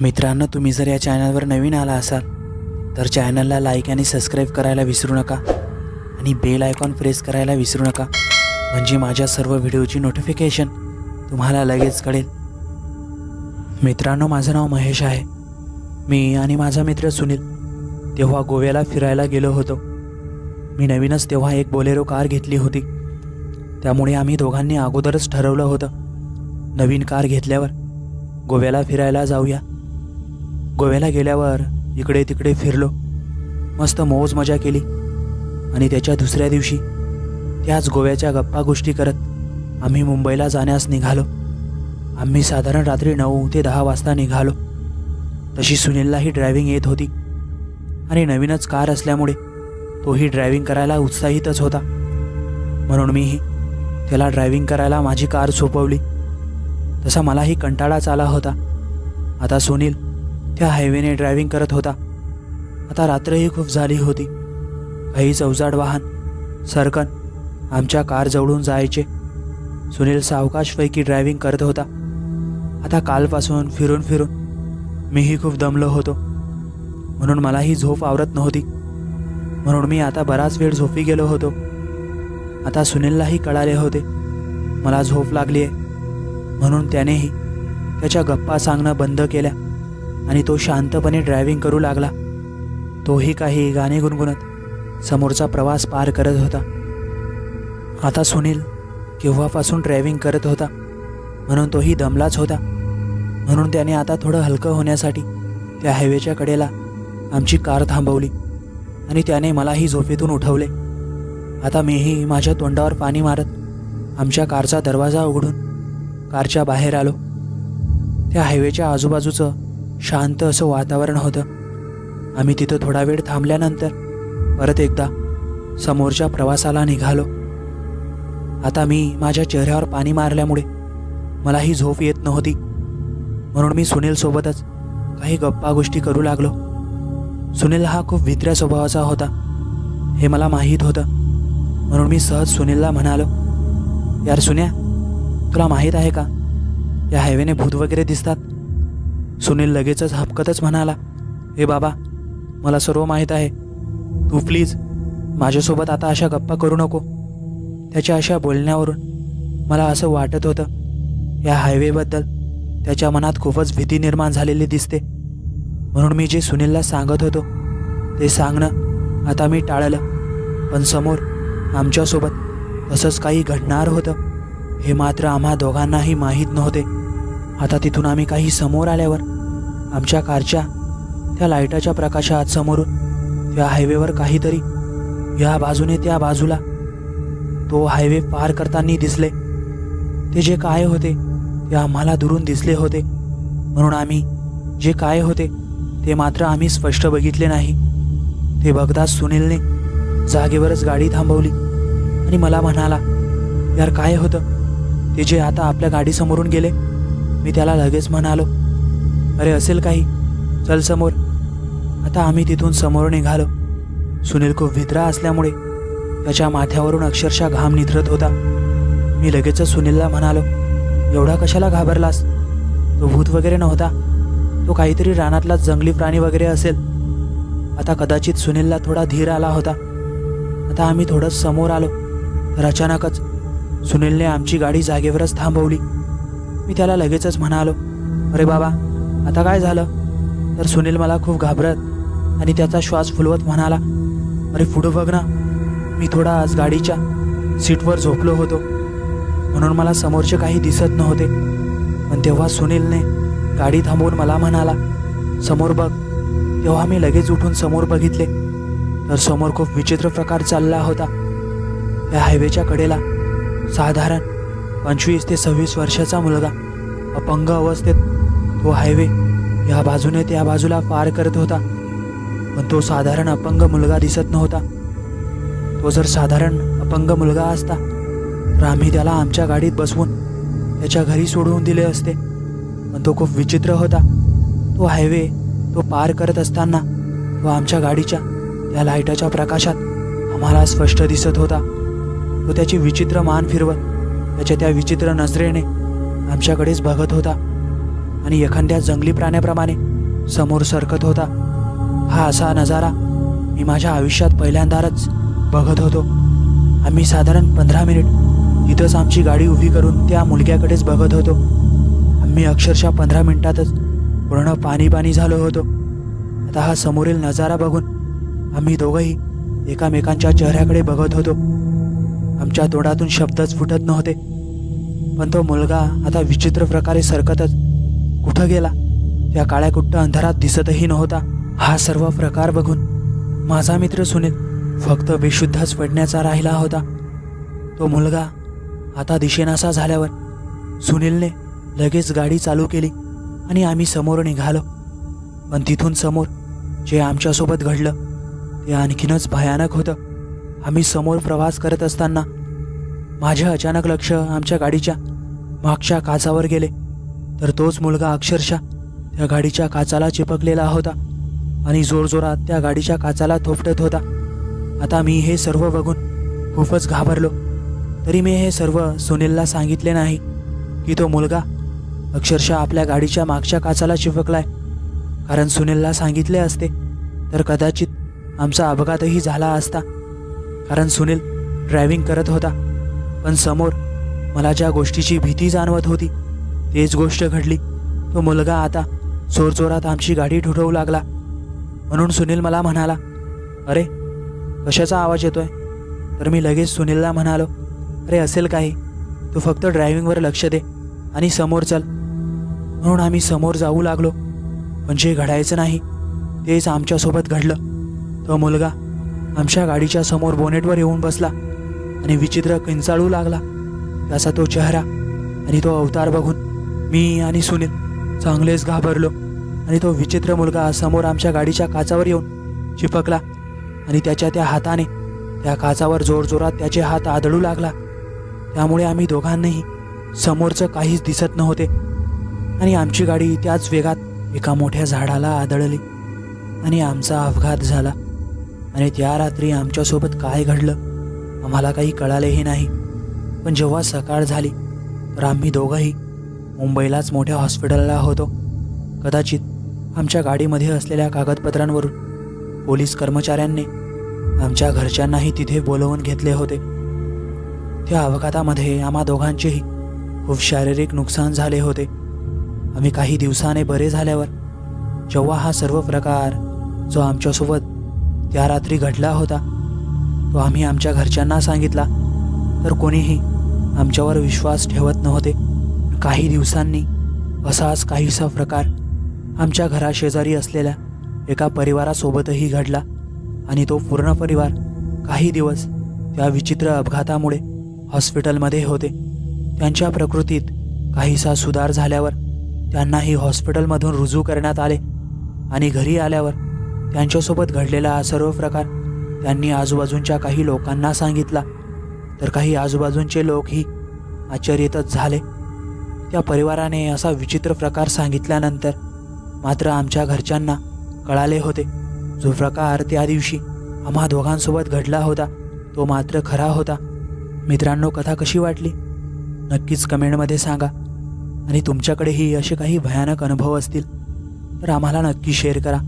मित्रांनो तुम्ही जर या चॅनलवर नवीन आला असाल तर चॅनलला लाईक आणि सबस्क्राईब करायला विसरू नका आणि बेल आयकॉन प्रेस करायला विसरू नका. म्हणजे माझ्या सर्व व्हिडिओची नोटिफिकेशन तुम्हाला लगेच कळेल. मित्रांनो माझं नाव महेश आहे. मी आणि माझा मित्र सुनील तेव्हा गोव्याला फिरायला गेलो होतो. मी नवीनच तेव्हा एक बोलेरो कार घेतली होती. त्यामुळे आम्ही दोघांनी अगोदरच ठरवलं होतं नवीन कार घेतल्यावर गोव्याला फिरायला जाऊया. गोव्याला गेल्यावर इकडे तिकडे फिरलो. मस्त मौज मजा केली. आणि त्याच्या दुसऱ्या दिवशी त्याच गोव्याच्या गप्पा गोष्टी करत आम्ही मुंबईला जाण्यास निघालो. आम्ही साधारण रात्री नऊ ते दहा वाजता निघालो. तशी सुनीललाही ड्रायव्हिंग येत होती. आणि नवीनच कार असल्यामुळे तोही ड्रायव्हिंग करायला उत्साहितच होता. म्हणून मीही त्याला ड्रायव्हिंग करायला माझी कार सोपवली. तसा मलाही कंटाळाच आला होता. आता सुनील त्या हायवेने ड्रायव्हिंग करत होता. आता रात्रही खूप झाली होती. काही चौजाड वाहन सरकन आमच्या कार जवळून जायचे. सुनील सावकाशपैकी ड्रायव्हिंग करत होता. आता कालपासून फिरून फिरून मीही खूप दमलो होतो. म्हणून मलाही झोप आवरत नव्हती. म्हणून मी आता बराच वेळ झोपी गेलो होतो. आता सुनीललाही कळाले होते. मला झोप लागली आहे म्हणून त्यानेही त्याच्या गप्पा सांगणं बंद केल्या. आणि तो शांतपणे ड्रायव्हिंग करू लागला. तोही काही गाणे गुणगुणत समोरचा प्रवास पार करत होता. आता सुनील केव्हापासून ड्रायव्हिंग करत होता? म्हणून तोही दमलाच होता. म्हणून त्याने आता थोडं हलकं होण्यासाठी त्या हायवेच्या कडेला आमची कार थांबवली आणि त्याने मलाही झोपेतून उठवले. आता मीही माझ्या तोंडावर पाणी मारत आमच्या कारचा दरवाजा उघडून कारच्या बाहेर आलो. त्या हायवेच्या आजूबाजूचं शांत असं वातावरण होतं. आम्ही तिथं थोडा वेळ थांबल्यानंतर परत एकदा समोरच्या प्रवासाला निघालो. आता मी माझ्या चेहऱ्यावर पाणी मारल्यामुळे मला ही झोप येत नव्हती. म्हणून मी सुनीलसोबतच काही गप्पा गोष्टी करू लागलो. सुनील हा खूप वित्र्या स्वभावाचा होता हे मला माहीत होतं. म्हणून मी सहज सुनीलला म्हणालो यार सुन्या तुला माहीत आहे का? या हायवेने भूत वगैरे दिसतात. सुनील लगेचच हपकतच म्हणाला हे बाबा मला सर्व माहीत आहे. तू प्लीज माझ्यासोबत आता अशा गप्पा करू नको. त्याच्या अशा बोलण्यावरून मला असं वाटत होतं या हायवेबद्दल त्याच्या मनात खूपच भीती निर्माण झालेली दिसते. म्हणून मी जे सुनीलला सांगत होतो ते सांगणं आता मी टाळलं. पण समोर आमच्यासोबत तसंच काही घडणार होतं हे मात्र आम्हा दोघांनाही माहीत नव्हते. आता तिथून आम्ही काही समोर आल्यावर आमच्या कारच्या त्या लाईटाच्या प्रकाशात समोरून त्या हायवेवर काहीतरी या बाजूने त्या बाजूला तो हायवे पार करताना दिसले. ते जे काय होते ते आम्हाला दुरून दिसले होते. म्हणून आम्ही जे काय होते ते मात्र आम्ही स्पष्ट बघितले नाही. ते बघताच सुनीलने जागेवरच गाडी थांबवली आणि मला म्हणाला यार काय होतं? ते जे आता आपल्या गाडीसमोरून गेले मी त्याला लगेच म्हणालो अरे असेल काही? चल समोर. आता आम्ही तिथून समोर निघालो. सुनील खूप भित्रा असल्यामुळे त्याच्या माथ्यावरून अक्षरशः घाम निधरत होता. मी लगेचच सुनीलला म्हणालो एवढा कशाला घाबरलास? तो भूत वगैरे नव्हता. तो काहीतरी रानातला जंगली प्राणी वगैरे असेल. आता कदाचित सुनीलला थोडा धीर आला होता. आता आम्ही थोडं समोर आलो तर अचानकच सुनीलने आमची गाडी जागेवरच थांबवली. मी त्याला लगेचच म्हणालो अरे बाबा आता काय झालं? तर सुनील मला खूप घाबरत आणि त्याचा श्वास फुलवत म्हणाला अरे पुढं बघ ना मी थोडा आज गाडीच्या सीटवर झोपलो होतो. म्हणून मला समोरचे काही दिसत नव्हते. पण तेव्हा सुनीलने गाडी थांबवून मला म्हणाला समोर बघ तेव्हा मी लगेच उठून समोर बघितले. तर समोर खूप विचित्र प्रकार चालला होता. त्या हायवेच्या कडेला साधारण पंचवीस ते सव्वीस वर्षाचा मुलगा. अपंग अवस्थेत तो हायवे या बाजूने त्या बाजूला पार करत होता. पण तो साधारण अपंग मुलगा दिसत नव्हता. तो जर साधारण अपंग मुलगा असता तर आम्ही त्याला आमच्या गाडीत बसवून त्याच्या घरी सोडवून दिले असते. पण तो खूप विचित्र होता. तो हायवे तो पार करत असताना तो आमच्या गाडीच्या त्या लाईटाच्या प्रकाशात आम्हाला स्पष्ट दिसत होता. तो त्याची विचित्र मान फिरवत त्याच्या त्या विचित्र नजरेने आमच्याकडेच बघत होता. आणि एखाद्या जंगली प्राण्याप्रमाणे समोर सरकत होता. हा असा नजारा मी माझ्या आयुष्यात पहिल्यांदाच बघत होतो. आम्ही साधारण पंधरा मिनिट इथंच आमची गाडी उभी करून त्या मुलग्याकडेच बघत होतो. आम्ही अक्षरशः पंधरा मिनिटातच पूर्ण पाणी पाणी झालो होतो. आता हा समोरील नजारा बघून आम्ही दोघंही एकामेकांच्या चेहऱ्याकडे बघत होतो. आमच्या तोंडातून शब्दच फुटत नव्हते. पण तो मुलगा आता विचित्र प्रकारे सरकतच कुठं गेला? त्या काळ्या कुट्ट अंधारात दिसतही नव्हता. हा सर्व प्रकार बघून माझा मित्र सुनील फक्त बेशुद्धच पडण्याचा राहिला होता. तो मुलगा आता दिशेनासा झाल्यावर सुनीलने लगेच गाडी चालू केली आणि आम्ही समोर निघालो. पण तिथून समोर जे आमच्यासोबत घडलं ते आणखीनच भयानक होतं. आम्ही समोर प्रवास करत असताना माझे अचानक लक्ष आमच्या गाडीच्या मागच्या काचावर गेले. तर तोच मुलगा अक्षरशः त्या गाडीच्या काचाला चिपकलेला होता आणि जोरजोरात त्या गाडीच्या काचाला थोपटत होता. आता मी हे सर्व बघून खूपच घाबरलो. तरी मी हे सर्व सुनीलला सांगितले नाही की तो मुलगा अक्षरशः आपल्या गाडीच्या मागच्या काचाला चिपकलाय. कारण सुनीलला सांगितले असते तर कदाचित आमचा अपघातही झाला असता. कारण सुनील ड्रायव्हिंग करत होता. पण समोर मला ज्या गोष्टीची भीती जाणवत होती तेच गोष्ट घडली. तो मुलगा आता चोरचोरात आमची गाडी ठुठवू लागला. म्हणून सुनील मला म्हणाला अरे कशाचा आवाज येतोय? तर मी लगेच सुनीलला म्हणालो अरे असेल काही. तू फक्त ड्रायव्हिंगवर लक्ष दे आणि समोर चल. म्हणून आम्ही समोर जाऊ लागलो. पण जे घडायचं नाही तेच आमच्यासोबत घडलं. तो मुलगा आमच्या गाडीच्या समोर बोनेटवर येऊन बसला आणि विचित्र किंचाळू लागला. त्याचा तो चेहरा आणि तो अवतार बघून मी आणि सुनील चांगलेच घाबरलो आणि तो विचित्र मुलगा समोर आमच्या गाडीच्या काचावर येऊन चिपकला आणि त्याच्या त्या हाताने त्या काचावर जोरजोरात त्याचे हात आदळू लागला. त्यामुळे आम्ही दोघांनाही समोरचं काहीच दिसत नव्हते आणि आमची गाडी त्याच वेगात एका मोठ्या झाडाला आदळली आणि आमचा अपघात झाला. आणि त्या रात्री आमच्यासोबत काय घडलं आम्हाला काही कळालेही नाही. पण जेव्हा सकाळ झाली तर आम्ही दोघंही मुंबईलाच मोठ्या हॉस्पिटलला होतो. कदाचित आमच्या गाडीमध्ये असलेल्या कागदपत्रांवरून पोलीस कर्मचाऱ्यांनी आमच्या घरच्यांनाही तिथे बोलवून घेतले होते. त्या अपघातामध्ये आम्हा दोघांचेही खूप शारीरिक नुकसान झाले होते. आम्ही काही दिवसाने बरे झाल्यावर जेव्हा हा सर्व प्रकार जो आमच्यासोबत त्या रात्री घडला होता तो आम्ही आमच्या घरच्यांना सांगितला. तर कोणीही आमच्यावर विश्वास ठेवत नव्हते. काही दिवसांनी असाच काहीसा प्रकार आमच्या घराशेजारी असलेल्या एका परिवारासोबतही घडला आणि तो पूर्ण परिवार काही दिवस त्या विचित्र अपघातामुळे हॉस्पिटलमध्ये होते. त्यांच्या प्रकृतीत काहीसा सुधार झाल्यावर त्यांनाही हॉस्पिटलमधून रुजू करण्यात आले आणि घरी आल्यावर त्यांच्यासोबत घडलेला हा सर्व प्रकार त्यांनी आजूबाजूंच्या काही लोकांना सांगितला. तर काही आजूबाजूंचे लोकही आश्चर्यतच झाले. त्या परिवाराने असा विचित्र प्रकार सांगितल्यानंतर मात्र आमच्या घरच्यांना कळाले होते. जो प्रकार त्या दिवशी आम्हा दोघांसोबत घडला होता तो मात्र खरा होता. मित्रांनो कथा कशी वाटली? नक्कीच कमेंटमध्ये सांगा. आणि तुमच्याकडेही असे काही भयानक अनुभव असतील तर आम्हाला नक्की शेअर करा.